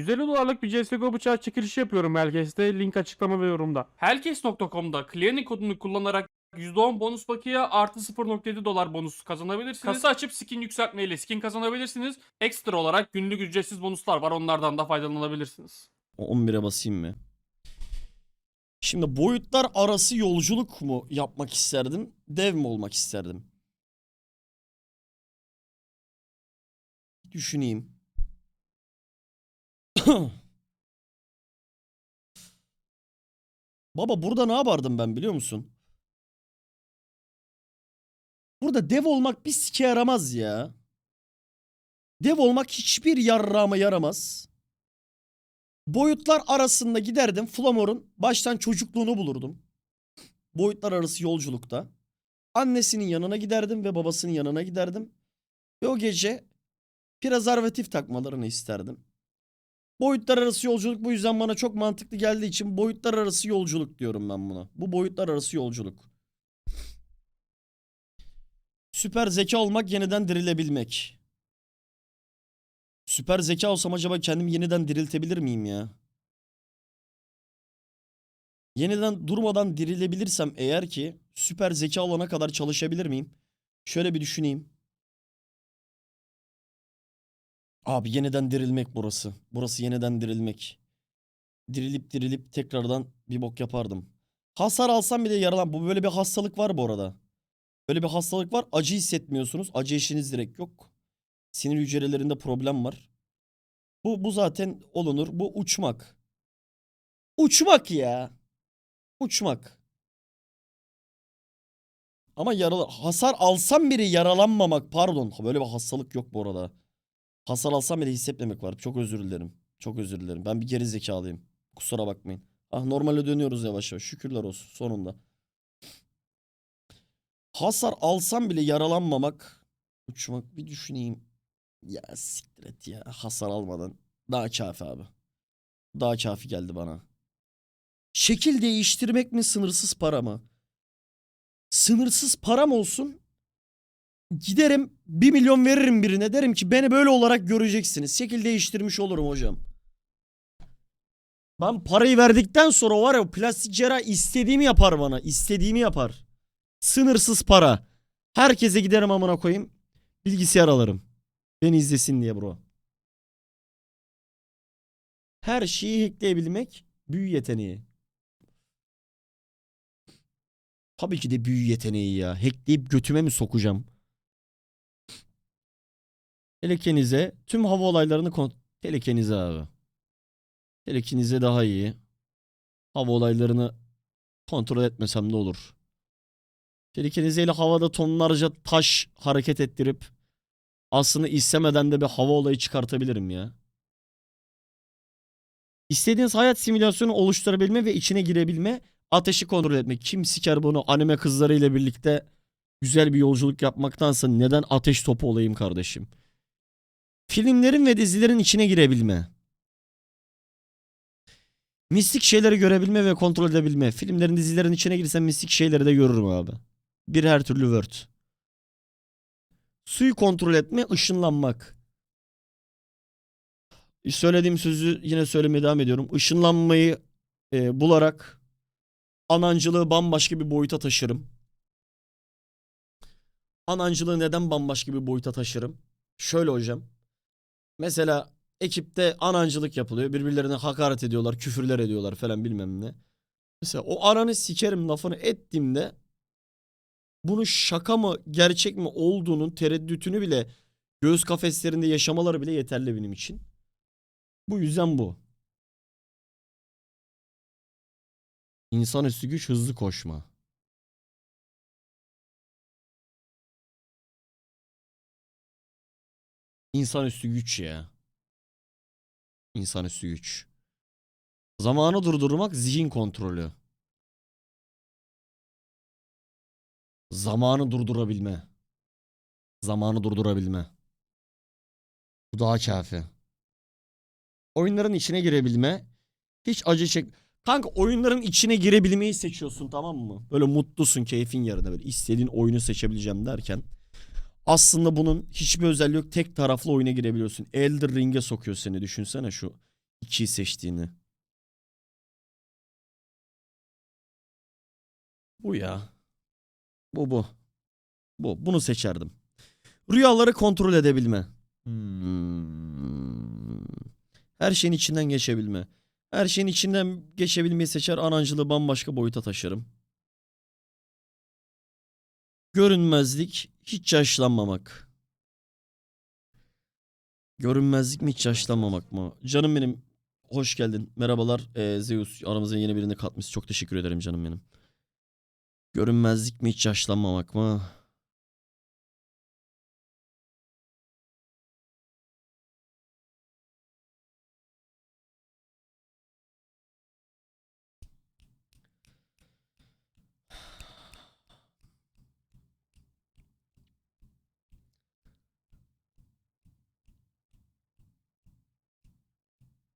150 dolarlık bir CSGO bıçağı çekilişi yapıyorum Helkes'te. Link açıklama ve yorumda. Helkes.com'da Clearing kodunu kullanarak %10 bonus bakiye artı 0.7 dolar bonus kazanabilirsiniz. Kasa açıp skin yükseltmeyle skin kazanabilirsiniz. Ekstra olarak günlük ücretsiz bonuslar var. Onlardan da faydalanabilirsiniz. O 11'e basayım mı? Şimdi boyutlar arası yolculuk mu yapmak isterdim? Dev mi olmak isterdim? Düşüneyim. Baba burada ne yapardım ben biliyor musun? Burada dev olmak bir sike yaramaz ya. Dev olmak hiçbir yarrağıma yaramaz. Boyutlar arasında giderdim. Flamor'un baştan çocukluğunu bulurdum. Boyutlar arası yolculukta. Annesinin yanına giderdim ve babasının yanına giderdim. Ve o gece prezervatif takmalarını isterdim. Boyutlar arası yolculuk bu yüzden bana çok mantıklı geldiği için boyutlar arası yolculuk diyorum ben buna. Bu boyutlar arası yolculuk. Süper zeka olmak yeniden dirilebilmek. Süper zeka olsam acaba kendimi yeniden diriltebilir miyim ya? Yeniden durmadan dirilebilirsem eğer ki süper zeka olana kadar çalışabilir miyim? Şöyle bir düşüneyim. Abi yeniden dirilmek burası. Burası yeniden dirilmek. Dirilip dirilip tekrardan bir bok yapardım. Hasar alsam bile yaralan. Bu böyle bir hastalık var bu arada. Böyle bir hastalık var. Acı hissetmiyorsunuz. Acı eşiniz direkt yok. Sinir hücrelerinde problem var. Bu bu zaten olunur. Bu uçmak. Uçmak ya. Uçmak. Ama yaralı hasar alsam bile yaralanmamak pardon. Böyle bir hastalık yok bu arada. Hasar alsam bile hissetmemek var. Çok özür dilerim. Çok özür dilerim. Ben bir geri zekalıyım. Kusura bakmayın. Ah normale dönüyoruz yavaş yavaş. Şükürler olsun sonunda. Hasar alsam bile yaralanmamak. Uçmak bir düşüneyim. Ya siktir et ya. Hasar almadan. Daha kafi abi. Daha kafi geldi bana. Şekil değiştirmek mi sınırsız para mı? Sınırsız param olsun. Giderim 1 milyon veririm birine derim ki beni böyle olarak göreceksiniz. Şekil değiştirmiş olurum hocam. Ben parayı verdikten sonra var ya plastik cerrah istediğimi yapar bana. istediğimi yapar. Sınırsız para. Herkese giderim amına koyayım. Bilgisayar alırım. Beni izlesin diye bro. Her şeyi hackleyebilmek büyü yeteneği. Tabii ki de büyü yeteneği ya. Hackleyip götüme mi sokacağım? Telekenize tüm hava olaylarını kont... Telekenize abi. Telekenize daha iyi. Hava olaylarını kontrol etmesem de olur. Telekenize ile havada tonlarca taş hareket ettirip aslında istemeden de bir hava olayı çıkartabilirim ya. İstediğiniz hayat simülasyonu oluşturabilme ve içine girebilme, ateşi kontrol etmek. Kim siker bunu anime kızlarıyla birlikte güzel bir yolculuk yapmaktansa neden ateş topu olayım kardeşim? Filmlerin ve dizilerin içine girebilme. Mistik şeyleri görebilme ve kontrol edebilme. Filmlerin dizilerin içine girsem mistik şeyleri de görürüm abi. Bir her türlü word. Suyu kontrol etme, ışınlanmak. Söylediğim sözü yine söylemeye devam ediyorum. Işınlanmayı e, bularak anancılığı bambaşka bir boyuta taşırım. Anancılığı neden bambaşka bir boyuta taşırım? Şöyle hocam. Mesela ekipte anancılık yapılıyor. Birbirlerine hakaret ediyorlar, küfürler ediyorlar falan bilmem ne. Mesela o ananı sikerim lafını ettiğimde bunu şaka mı gerçek mi olduğunun tereddütünü bile göğüs kafeslerinde yaşamaları bile yeterli benim için. Bu yüzden bu. İnsanüstü güç hızlı koşma. İnsanüstü güç ya. İnsanüstü güç. Zamanı durdurmak zihin kontrolü. Zamanı durdurabilme. Zamanı durdurabilme. Bu daha kafi. Oyunların içine girebilme. Hiç acı çek... Kanka oyunların içine girebilmeyi seçiyorsun tamam mı? Böyle mutlusun keyfin yerine böyle istediğin oyunu seçebileceğim derken. Aslında bunun hiçbir özelliği yok. Tek taraflı oyuna girebiliyorsun. Elder Ring'e sokuyor seni düşünsene şu. 2'yi seçtiğini. Bu ya. Bu bu. Bu. Bunu seçerdim. Rüyaları kontrol edebilme. Hmm. Her şeyin içinden geçebilme. Her şeyin içinden geçebilmeyi seçer. Anancılığı bambaşka boyuta taşırım. Görünmezlik, hiç yaşlanmamak. Görünmezlik mi hiç yaşlanmamak mı? Canım benim hoş geldin. Merhabalar ee, Zeus. Aramıza yeni birini katmış. Çok teşekkür ederim canım benim. Görünmezlik mi hiç yaşlanmamak mı?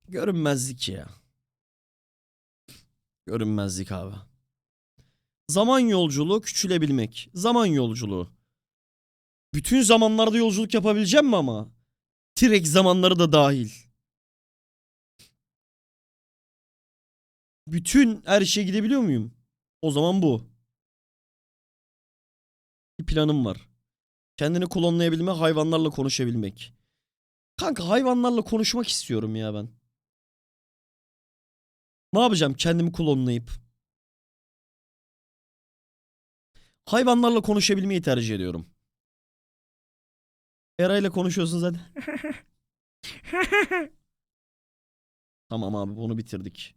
Görünmezlik ya. Görünmezlik abi. Zaman yolculuğu küçülebilmek. Zaman yolculuğu. Bütün zamanlarda yolculuk yapabileceğim mi ama? Direkt zamanları da dahil. Bütün her şeye gidebiliyor muyum? O zaman bu. Bir planım var. Kendini klonlayabilme, hayvanlarla konuşabilmek. Kanka hayvanlarla konuşmak istiyorum ya ben. Ne yapacağım kendimi klonlayıp? Hayvanlarla konuşabilmeyi tercih ediyorum. Eray'la konuşuyorsun zaten. tamam abi bunu bitirdik.